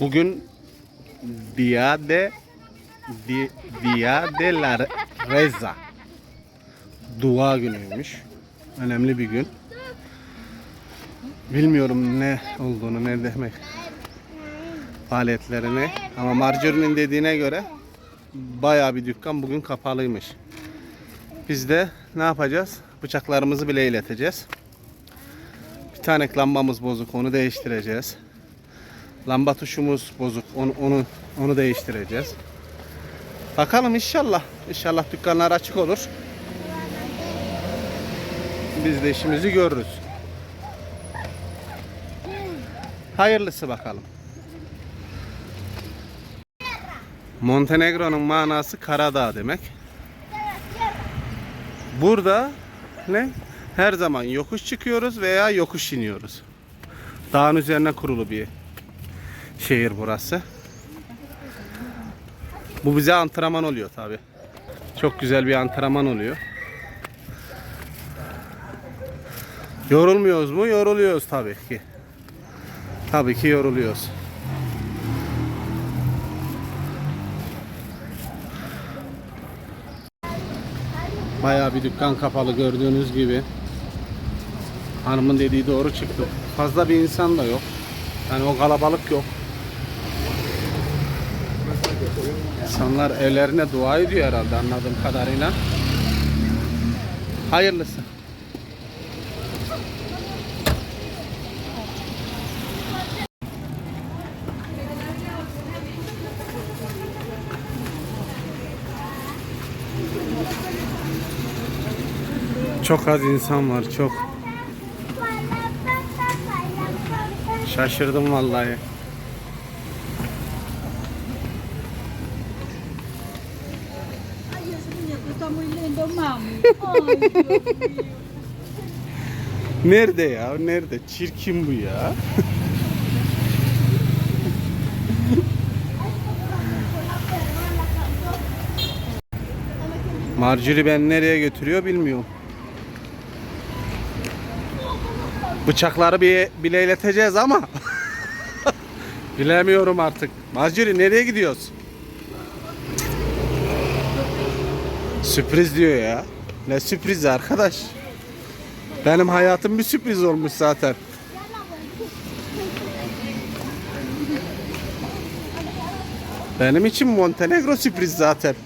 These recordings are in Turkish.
Bugün Dia de Di, Dia de la Reza. Dua günüymüş. Önemli bir gün. Bilmiyorum ne olduğunu, ne demek faaliyetlerini. Ama Marjorie'nin dediğine göre bayağı bir dükkan bugün kapalıymış. Biz de ne yapacağız? Bıçaklarımızı bile ileteceğiz. Bir tane lambamız bozuk, onu değiştireceğiz. Lamba tuşumuz bozuk, onu onu onu değiştireceğiz. Bakalım inşallah. İnşallah dükkanlar açık olur. Biz de işimizi görürüz. Hayırlısı bakalım. Montenegro'nun manası Karadağ demek. Burada ne? Her zaman yokuş çıkıyoruz veya yokuş iniyoruz. Dağın üzerine kurulu bir şehir burası. Bu bize antrenman oluyor tabi. Çok güzel bir antrenman oluyor. Yorulmuyoruz mu? Yoruluyoruz tabii ki. Tabii ki yoruluyoruz. Bayağı bir dükkan kapalı gördüğünüz gibi. Hanımın dediği doğru çıktı. Fazla bir insan da yok. Yani o kalabalık yok. İnsanlar evlerine dua ediyor herhalde anladığım kadarıyla. Hayırlısı. Çok az insan var çok. Şaşırdım vallahi. Mío. Nerede ya? Nerede? Çirkin bu ya. Marjorie ben nereye götürüyor bilmiyorum. Bıçakları bir bile ileteceğiz ama bilemiyorum artık. Marjorie nereye gidiyoruz? Sürpriz diyor ya. Ne sürpriz arkadaş? Benim hayatım bir sürpriz olmuş zaten. Benim için Montenegro sürpriz zaten.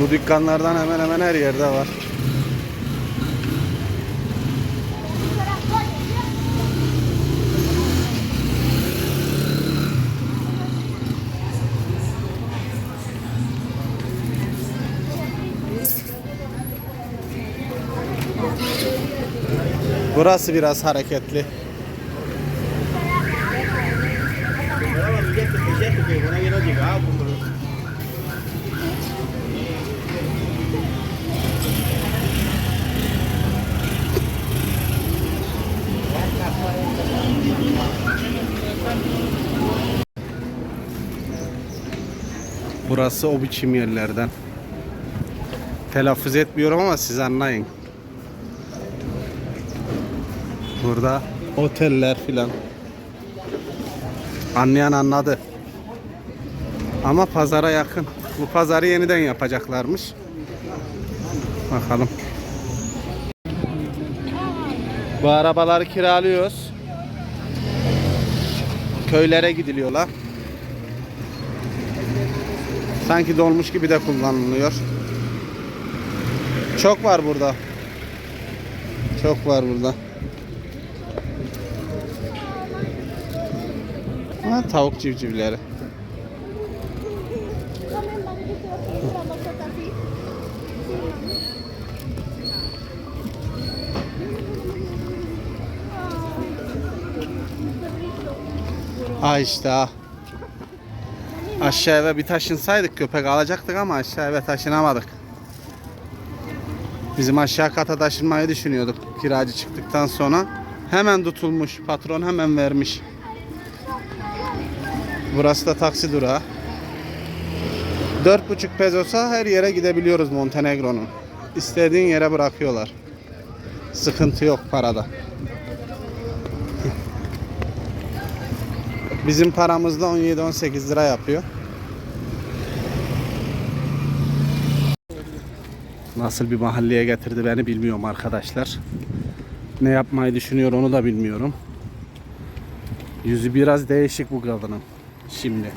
Bu dükkanlardan hemen hemen her yerde var. Burası biraz hareketli. Burası o biçim yerlerden. Telaffuz etmiyorum ama siz anlayın. Burada oteller filan. Anlayan anladı. Ama pazara yakın. Bu pazarı yeniden yapacaklarmış. Bakalım. Bu arabaları kiralıyoruz. Köylere gidiliyorlar. Sanki dolmuş gibi de kullanılıyor. Çok var burada. Çok var burada. Ha, tavuk civcivleri. Ha işte ha. Aşağı eve bir taşınsaydık köpek alacaktık ama aşağı eve taşınamadık. Bizim aşağı kata taşınmayı düşünüyorduk kiracı çıktıktan sonra. Hemen tutulmuş. Patron hemen vermiş. Burası da taksi durağı. 4,5 pezosa her yere gidebiliyoruz Montenegro'nun. istediğin yere bırakıyorlar. Sıkıntı yok parada. Bizim paramızda 17-18 lira yapıyor. Nasıl bir mahalleye getirdi beni bilmiyorum arkadaşlar. Ne yapmayı düşünüyor onu da bilmiyorum. Yüzü biraz değişik bu kadının. Şimdi.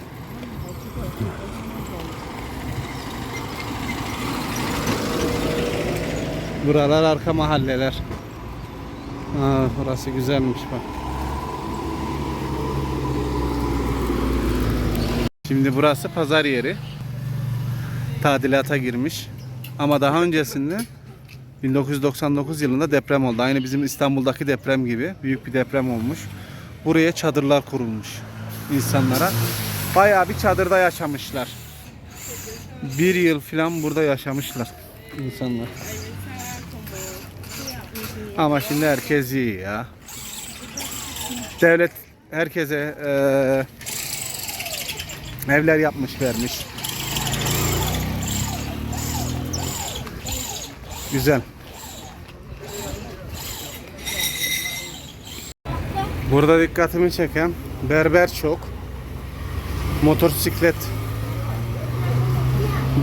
Buralar arka mahalleler. Aa, burası güzelmiş bak. Şimdi burası pazar yeri. Tadilata girmiş. Ama daha öncesinde 1999 yılında deprem oldu. Aynı bizim İstanbul'daki deprem gibi büyük bir deprem olmuş. Buraya çadırlar kurulmuş insanlara. Bayağı bir çadırda yaşamışlar. Bir yıl falan burada yaşamışlar insanlar. Ama şimdi herkes iyi ya. Devlet herkese eee, evler yapmış vermiş. Güzel. Burada dikkatimi çeken berber çok. Motosiklet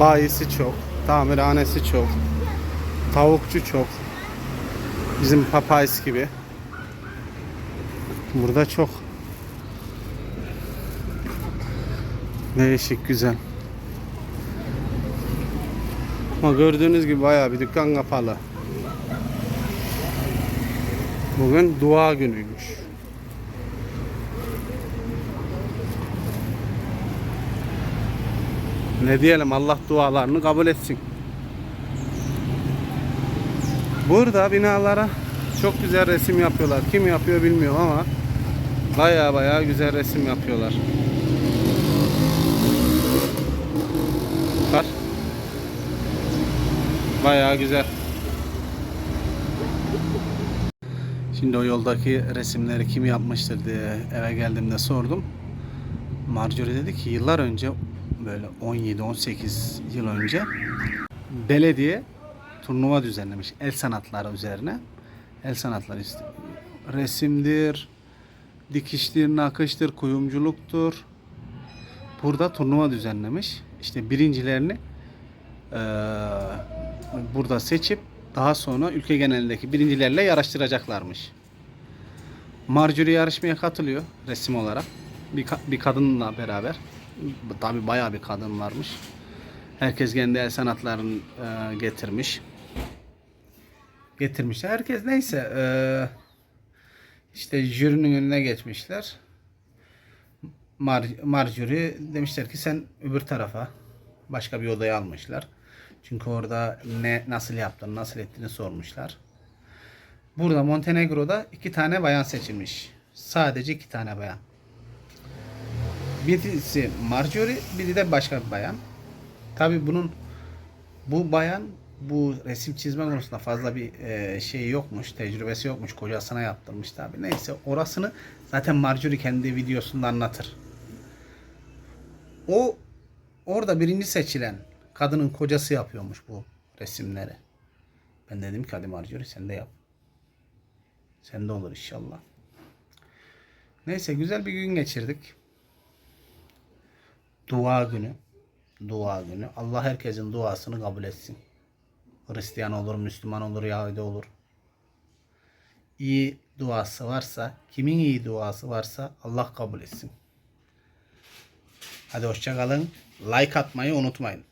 bayisi çok. Tamirhanesi çok. Tavukçu çok. Bizim Papayız gibi. Burada çok. Değişik güzel. Ama gördüğünüz gibi bayağı bir dükkan kapalı. Bugün dua günüymüş. Ne diyelim Allah dualarını kabul etsin. Burada binalara çok güzel resim yapıyorlar. Kim yapıyor bilmiyorum ama bayağı bayağı güzel resim yapıyorlar. Var. Bayağı güzel. Şimdi o yoldaki resimleri kim yapmıştır diye eve geldiğimde sordum. Marjorie dedi ki yıllar önce böyle 17-18 yıl önce belediye turnuva düzenlemiş el sanatları üzerine. El sanatları işte resimdir, dikiştir, nakıştır, kuyumculuktur. Burada turnuva düzenlemiş. İşte birincilerini eee, burada seçip daha sonra ülke genelindeki birincilerle yarıştıracaklarmış. Marjorie yarışmaya katılıyor resim olarak. Bir, bir kadınla beraber. Tabi bayağı bir kadın varmış. Herkes kendi el sanatlarını eee, getirmiş. Getirmişler. Herkes neyse eee, işte jürinin önüne geçmişler. Mar- Marjorie demişler ki sen öbür tarafa başka bir odaya almışlar. Çünkü orada ne nasıl yaptın, nasıl ettiğini sormuşlar. Burada Montenegro'da iki tane bayan seçilmiş. Sadece iki tane bayan. Birisi Marjorie, biri de başka bir bayan. Tabi bunun bu bayan bu resim çizme konusunda fazla bir e, şey yokmuş, tecrübesi yokmuş. Kocasına yaptırmış tabi. Neyse orasını zaten Marjorie kendi videosunda anlatır. O orada birinci seçilen kadının kocası yapıyormuş bu resimleri. Ben dedim ki hadi Marjorie sen de yap. Sen de olur inşallah. Neyse güzel bir gün geçirdik. Dua günü. Dua günü. Allah herkesin duasını kabul etsin. Hristiyan olur, Müslüman olur, Yahudi olur. İyi duası varsa, kimin iyi duası varsa Allah kabul etsin. Hadi hoşça kalın. Like atmayı unutmayın.